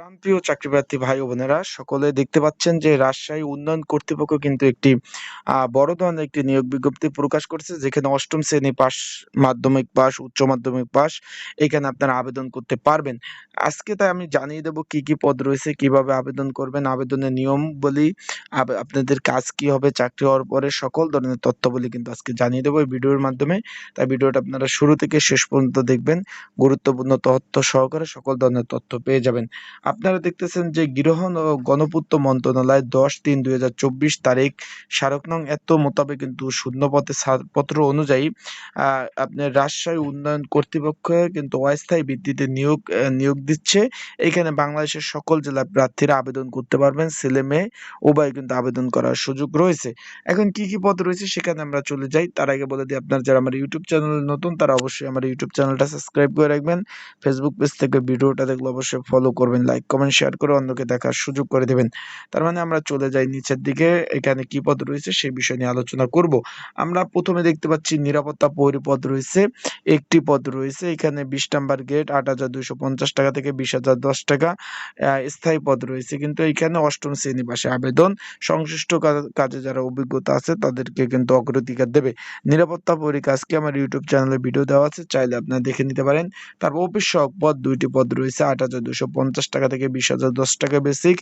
প্রাণপ্রিয় চাকরিপ্রার্থী ভাই ও বোনেরা, সকলে দেখতে পাচ্ছেন যে রাজশাহী উন্নয়ন কর্তৃপক্ষ কিন্তু একটি বড় ধরনের একটি নিয়োগ বিজ্ঞপ্তি প্রকাশ করেছে, যেখানে অষ্টম শ্রেণি পাস মাধ্যমিক পাস উচ্চ মাধ্যমিক পাস এখানে আপনারা আবেদন করতে পারবেন। আজকে তাই আমি জানিয়ে দেবো কি কি পদ রয়েছে, কীভাবে আবেদন করবেন, আবেদনের নিয়ম বলি আপনাদের কাজ কি হবে, চাকরি হওয়ার পরে সকল ধরনের তথ্যাবলী কিন্তু আজকে জানিয়ে দেবো এই ভিডিওর মাধ্যমে। তাই ভিডিওটা আপনারা শুরু থেকে শেষ পর্যন্ত দেখবেন, গুরুত্বপূর্ণ তথ্য সহকারে সকল ধরনের তথ্য পেয়ে যাবেন। আপনারা দেখতেছেন যে গৃহণ ও গণপূর্ত মন্ত্রণালয় দশ তিন দুই তারিখ স্মারক নং এত মোতাবেক কিন্তু শূন্যপথে ছাড়পত্র অনুযায়ী আপনার রাজশাহী উন্নয়ন কর্তৃপক্ষ কিন্তু অস্থায়ী ভিত্তিতে নিয়োগ নিয়োগ দিচ্ছে। এখানে বাংলাদেশের সকল জেলার প্রার্থীরা আবেদন করতে পারবেন। ছেলে মেয়ে, উভয় কিন্তু আবেদন করার সুযোগ রয়েছে। এখন কি কি পদ রয়েছে সেখানে আমরা চলে যাই। তার আগে বলে দিই আপনার যারা আমার ইউটিউব চ্যানেল নতুন, তারা অবশ্যই আমার ইউটিউব চ্যানেলটা সাবস্ক্রাইব করে রাখবেন। ফেসবুক পেজ থেকে ভিডিওটা দেখলে অবশ্যই ফলো করবেন লাইক কমেন্ট শেয়ার করে অন্যকে দেখার সুযোগ করে দেবেন। তার মানে আমরা চলে যাই নিচের দিকে, এখানে কি পদ রয়েছে সেই বিষয় নিয়ে আলোচনা করব। আমরা প্রথমে দেখতে পাচ্ছি নিরাপত্তা প্রহরী পদ রয়েছে, একটি পদ রয়েছে, এখানে বিশ নাম্বার গেট আট হাজার দুইশো পঞ্চাশ টাকা থেকে বিশ হাজার দশ টাকা স্থায়ী পদ রয়েছে। কিন্তু এখানে অষ্টম শ্রেণি পাশে আবেদন, সংশ্লিষ্ট কাজে যারা অভিজ্ঞতা আছে তাদেরকে কিন্তু অগ্রাধিকার দেবে। নিরাপত্তা প্রহরী কাজকে আমার ইউটিউব চ্যানেলে ভিডিও দেওয়া আছে, চাইলে আপনারা দেখে নিতে পারেন। তারপর অফিস সহক পদ, দুইটি পদ রয়েছে, আট হাজার দুশো পঞ্চাশ টাকা থেকে বিশ হাজার, দশ টাকা বেসিক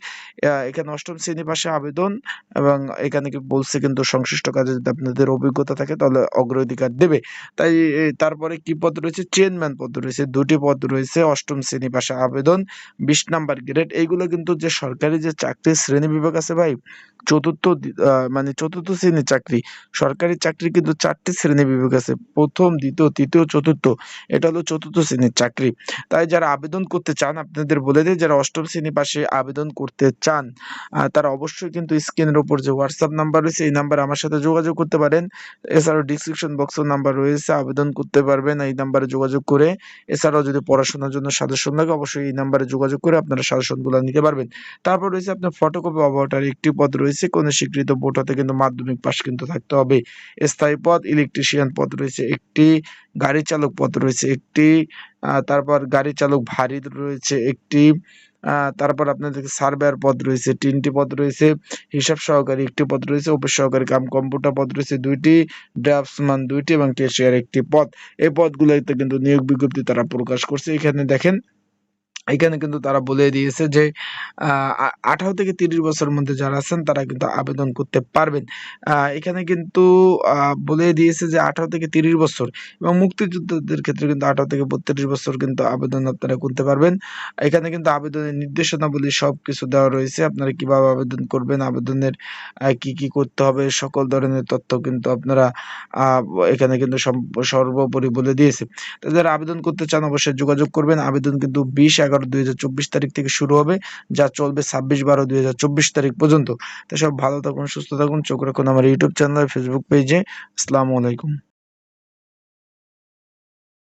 এখানে অষ্টম শ্রেণি পাশে আবেদন এবং এখানে কি বলছে কিন্তু সংশ্লিষ্ট কাজে যদি আপনাদের অভিজ্ঞতা থাকে তাহলে অগ্রাধিকার দেবে। তাই তারপরে কি পদ রয়েছে? চেয়ারম্যান পদ রয়েছে। দুটি পদ রয়েছে, অষ্টম শ্রেণি পাশে আবেদন, বিশ নাম্বার গ্রেড এইগুলো কিন্তু যে সরকারি যে চাকরির শ্রেণি বিভাগ আছে ভাই, চতুর্থ মানে চতুর্থ শ্রেণির চাকরি, সরকারি চাকরি কিন্তু চারটি শ্রেণি বিভাগ আছে। প্রথম, দ্বিতীয়, তৃতীয়, চতুর্থ। এটা হলো চতুর্থ শ্রেণির চাকরি। তাই যারা আবেদন করতে চান আপনাদের বলে দিই যারা অষ্টম শ্রেণি পাশে আবেদন করতে চান তারা অবশ্যই কিন্তু স্ক্রিনের উপর যে হোয়াটসঅ্যাপ নাম্বার রয়েছে, এই নাম্বারে আমার সাথে যোগাযোগ করতে পারেন। এছাড়াও ডিসক্রিপশন বক্সের নাম্বার রয়েছে, আবেদন করতে পারবেন। এই নাম্বারে যোগাযোগ করে, এছাড়াও যদি পড়াশোনার জন্য সাজেশন লাগে অবশ্যই এই নাম্বারে যোগাযোগ করে আপনারা সাজেশনগুলো নিতে পারবেন। তারপর রয়েছে আপনার ফটোকপি অবহটার একটি পদ রয়েছে, কোনো স্বীকৃত বোর্ড হতে কিন্তু মাধ্যমিক পাশ কিন্তু থাকতে হবে। স্থায়ী পদ ইলেকট্রিশিয়ান পদ রয়েছে একটি। গাড়ি চালক পদ রয়েছে একটি তারপর গাড়ি চালক ভারী রয়েছে একটি তারপর আপনাদের সার্ভেয়ার পদ রয়েছে, তিনটি পদ রয়েছে, হিসাব সহকারী একটি পদ রয়েছে, অফিস সহকারী কাম কম্পিউটার পদ রয়েছে দুইটি, ড্রাফটসম্যান দুইটি এবং কেশিয়ার একটি পদ। এই পদগুলোতে কিন্তু নিয়োগ বিজ্ঞপ্তি তারা প্রকাশ করছে। এখানে দেখেন এখানে কিন্তু তারা বলে দিয়েছে যে আঠারো থেকে তিরিশ বছরের মধ্যে যারা আছেন, তারা কিন্তু আবেদন করতে পারবেন। এখানে কিন্তু বলে দিয়েছে যে আঠারো থেকে তিরিশ বছর এবং মুক্তিযোদ্ধাদের ক্ষেত্রে কিন্তু আঠারো থেকে বত্রিশ বছর কিন্তু আবেদন আপনারা করতে পারবেন। এখানে কিন্তু আবেদনের নির্দেশনাবলী সব কিছু দেওয়া রয়েছে। আপনারা কীভাবে আবেদন করবেন, আবেদনের কি কি করতে হবে, সকল ধরনের তথ্য কিন্তু আপনারা এখানে কিন্তু সর্বোপরি বলে দিয়েছে। তো যারা আবেদন করতে চান, অবশ্যই যোগাযোগ করবেন। আবেদন কিন্তু বিশ এগারো দুই হাজার চব্বিশ তারিখ থেকে শুরু হবে, যা চলবে ছাব্বিশ বারো দুই তারিখ পর্যন্ত। তো সব ভালো থাকুন, সুস্থ থাকুন। চোখ রাখুন আমার ইউটিউব চ্যানেল, ফেসবুক পেজে। আসসালামু আলাইকুম।